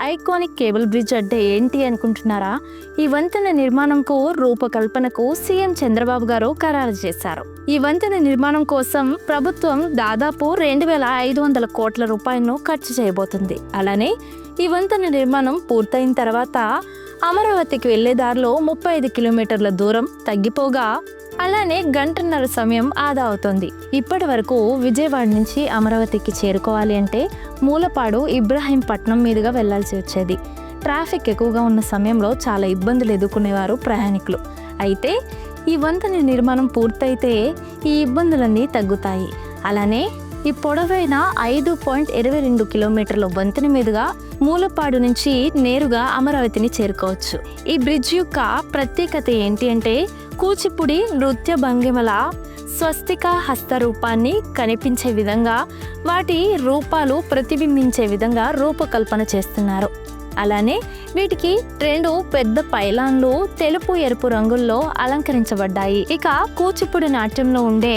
Iconic cable bridge అంటే ఏంటి అనుకుంటున్నారా? ఈ వంతెన నిర్మాణంకు రూపకల్పనకు సీఎం చంద్రబాబు గారు ఖరారు చేశారు. ఈ వంతెన నిర్మాణం కోసం ప్రభుత్వం దాదాపు రెండు వేల ఐదు వందల కోట్ల రూపాయలను ఖర్చు చేయబోతుంది. అలానే ఈ వంతెన నిర్మాణం పూర్తయిన తర్వాత అమరావతికి వెళ్ళే దారిలో ముప్పై ఐదు కిలోమీటర్ల దూరం తగ్గిపోగా అలానే గంటన్నర సమయం ఆదా అవుతుంది. ఇప్పటి వరకు విజయవాడ నుంచి అమరావతికి చేరుకోవాలి అంటే మూలపాడు ఇబ్రాహీంపట్నం మీదుగా వెళ్ళాల్సి వచ్చేది. ట్రాఫిక్ ఎక్కువగా ఉన్న సమయంలో చాలా ఇబ్బందులు ఎదుర్కొనేవారు ప్రయాణికులు. అయితే ఈ వంతెన నిర్మాణం పూర్తయితే ఈ ఇబ్బందులన్నీ తగ్గుతాయి. అలానే ఈ పొడవైన ఐదు పాయింట్ ఇరవై రెండు కిలోమీటర్ల వంతెన మీదుగా మూలపాడు నుంచి నేరుగా అమరావతిని చేరుకోవచ్చు. ఈ బ్రిడ్జ్ యొక్క ప్రత్యేకత ఏంటి అంటే కూచిపూడి నృత్య భంగిమల స్వస్తిక హస్త రూపాన్ని కనిపించే విధంగా వాటి రూపాలు ప్రతిబింబించే విధంగా రూపకల్పన చేస్తున్నారు. అలానే వీటికి రెండు పెద్ద పైలాన్లు తెలుపు ఎరుపు రంగుల్లో అలంకరించబడ్డాయి. ఇక కూచిపూడి నాట్యంలో ఉండే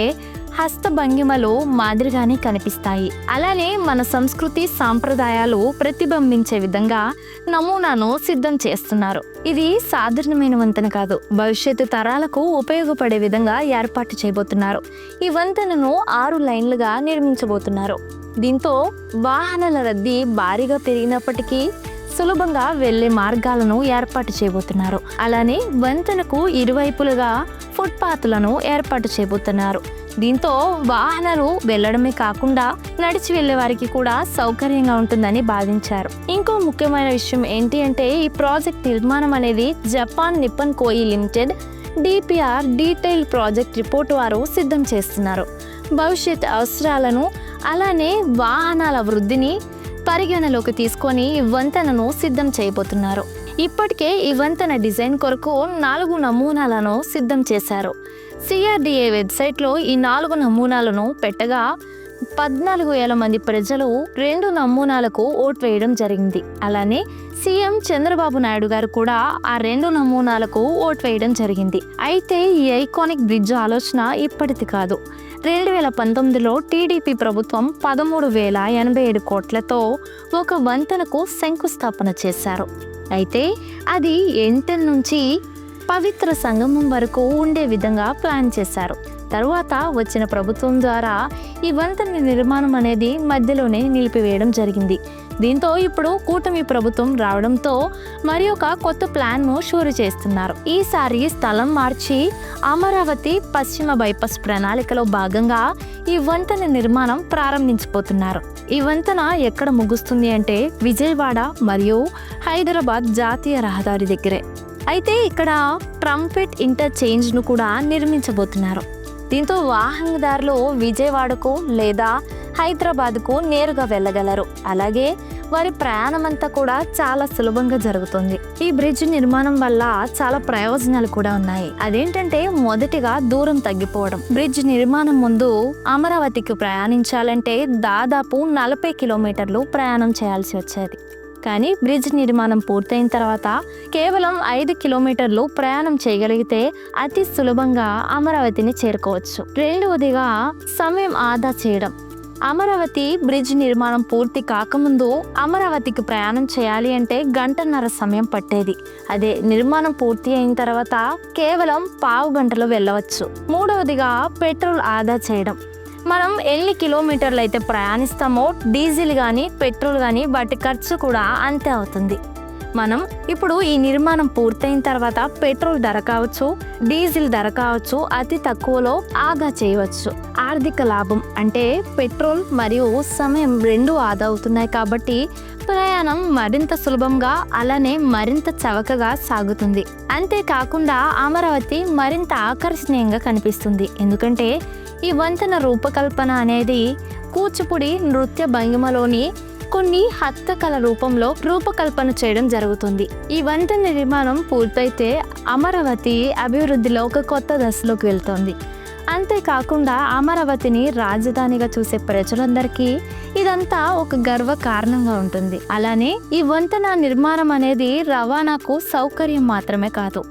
హస్త భంగిమలు మాదిరిగానే కనిపిస్తాయి. అలానే మన సంస్కృతి సాంప్రదాయాలు ప్రతిబింబించే విధంగా నమూనాను సిద్ధం చేస్తున్నారు. ఇది సాధారణమైన వంతెన కాదు. భవిష్యత్తు తరాలకు ఉపయోగపడే విధంగా ఏర్పాటు చేయబోతున్నారు. ఈ వంతెనను ఆరు లైన్లుగా నిర్మించబోతున్నారు. దీంతో వాహనాల రద్దీ భారీగా పెరిగినప్పటికీ సులభంగా వెళ్ళే మార్గాలను ఏర్పాటు చేయబోతున్నారు. అలానే వంతెనకు ఇరువైపులుగా ఫుట్పాత్లను ఏర్పాటు చేయబోతున్నారు. దీంతో వాహనాలు వెళ్ళడమే కాకుండా నడిచి వెళ్ళే వారికి కూడా సౌకర్యంగా ఉంటుందని భావించారు. ఇంకో ముఖ్యమైన విషయం ఏంటి అంటే ఈ ప్రాజెక్ట్ నిర్మాణం అనేది Japan Nippon Koei limited DPR detail project report వారు సిద్ధం చేస్తున్నారు. భవిష్యత్ అవసరాలను అలానే వాహనాల వృద్ధిని పరిగణలోకి తీసుకొని ఈ వంతెనను సిద్ధం చేయబోతున్నారు. ఇప్పటికే ఈ వంతెన డిజైన్ కొరకు నాలుగు నమూనాలను సిద్ధం చేశారు. సిఆర్డిఏ వెబ్సైట్లో ఈ నాలుగు నమూనాలను పెట్టగా పద్నాలుగు వేల మంది ప్రజలు రెండు నమూనాలకు ఓటు వేయడం జరిగింది. అలానే సీఎం చంద్రబాబు నాయుడు గారు కూడా ఆ రెండు నమూనాలకు ఓటు వేయడం జరిగింది. అయితే ఈ ఐకానిక్ బ్రిడ్జ్ ఆలోచన ఇప్పటిది కాదు. రెండు వేల పంతొమ్మిదిలో టీడీపీ ప్రభుత్వం పదమూడు వేల ఎనభై ఏడు కోట్లతో ఒక వంతెనకు శంకుస్థాపన చేశారు. అయితే అది ఎంటెన్ నుంచి పవిత్ర సంగమం వరకు ఉండే విధంగా ప్లాన్ చేశారు. తరువాత వచ్చిన ప్రభుత్వం ద్వారా ఈ వంతెన నిర్మాణం అనేది మధ్యలోనే నిలిపివేయడం జరిగింది. దీంతో ఇప్పుడు కూటమి ప్రభుత్వం రావడంతో మరి ఒక కొత్త ప్లాన్ను షూరు చేస్తున్నారు. ఈసారి స్థలం మార్చి అమరావతి పశ్చిమ బైపాస్ ప్రణాళికలో భాగంగా ఈ వంతెన నిర్మాణం ప్రారంభించిపోతున్నారు ఈ వంతెన ఎక్కడ ముగుస్తుంది అంటే విజయవాడ మరియు హైదరాబాద్ జాతీయ రహదారి దగ్గరే. అయితే ఇక్కడ ట్రంపెట్ ఇంటర్చేంజ్ను కూడా నిర్మించబోతున్నారు. దీంతో వాహనదారులు విజయవాడకు లేదా హైదరాబాద్కు నేరుగా వెళ్ళగలరు. అలాగే వారి ప్రయాణం అంతా కూడా చాలా సులభంగా జరుగుతుంది. ఈ బ్రిడ్జ్ నిర్మాణం వల్ల చాలా ప్రయోజనాలు కూడా ఉన్నాయి. అదేంటంటే మొదటిగా దూరం తగ్గిపోవడం. బ్రిడ్జ్ నిర్మాణం ముందు అమరావతికి ప్రయాణించాలంటే దాదాపు నలభై కిలోమీటర్లు ప్రయాణం చేయాల్సి వచ్చేది. కానీ బ్రిడ్జ్ నిర్మాణం పూర్తయిన తర్వాత కేవలం ఐదు కిలోమీటర్లు ప్రయాణం చేయగలిగితే అతి సులభంగా అమరావతిని చేరుకోవచ్చు. రెండవదిగా సమయం ఆదా చేయడం. అమరావతి బ్రిడ్జ్ నిర్మాణం పూర్తి కాకముందు అమరావతికి ప్రయాణం చేయాలి అంటే గంటన్నర సమయం పట్టేది. అదే నిర్మాణం పూర్తి అయిన తర్వాత కేవలం పావు గంటలో వెళ్ళవచ్చు. మూడవదిగా పెట్రోల్ ఆదా చేయడం. మనం ఎన్ని కిలోమీటర్లు అయితే ప్రయాణిస్తామో డీజిల్ కానీ పెట్రోల్ కానీ వాటి ఖర్చు కూడా అంతే అవుతుంది. మనం ఇప్పుడు ఈ నిర్మాణం పూర్తయిన తర్వాత పెట్రోల్ ధర కావచ్చు డీజిల్ ధర కావచ్చు అతి తక్కువలో ఆగా చేయవచ్చు. ఆర్థిక లాభం అంటే పెట్రోల్ మరియు సమయం రెండు ఆదా అవుతున్నాయి కాబట్టి ప్రయాణం మరింత సులభంగా అలానే మరింత చవకగా సాగుతుంది. అంతేకాకుండా అమరావతి మరింత ఆకర్షణీయంగా కనిపిస్తుంది. ఎందుకంటే ఈ వంతెన రూపకల్పన అనేది కూచిపూడి నృత్య భంగిమలోని కొన్ని హస్తకళ రూపంలో రూపకల్పన చేయడం జరుగుతుంది. ఈ వంతెన నిర్మాణం పూర్తయితే అమరావతి అభివృద్ధిలో ఒక కొత్త దశలోకి వెళ్తోంది. అంతేకాకుండా అమరావతిని రాజధానిగా చూసే ప్రజలందరికీ ఇదంతా ఒక గర్వ కారణంగా ఉంటుంది. అలానే ఈ వంతెన నిర్మాణం అనేది రవాణాకు సౌకర్యం మాత్రమే కాదు.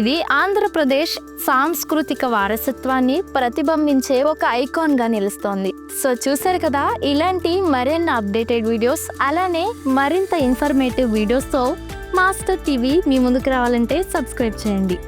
ఇది ఆంధ్రప్రదేశ్ సాంస్కృతిక వారసత్వాన్ని ప్రతిబింబించే ఒక ఐకాన్గా నిలుస్తోంది. సో చూసారు కదా ఇలాంటి మరిన్ని అప్డేటెడ్ వీడియోస్ అలానే మరింత ఇన్ఫర్మేటివ్ వీడియోస్తో మాస్టర్ టీవీ మీ ముందుకు రావాలంటే సబ్స్క్రైబ్ చేయండి.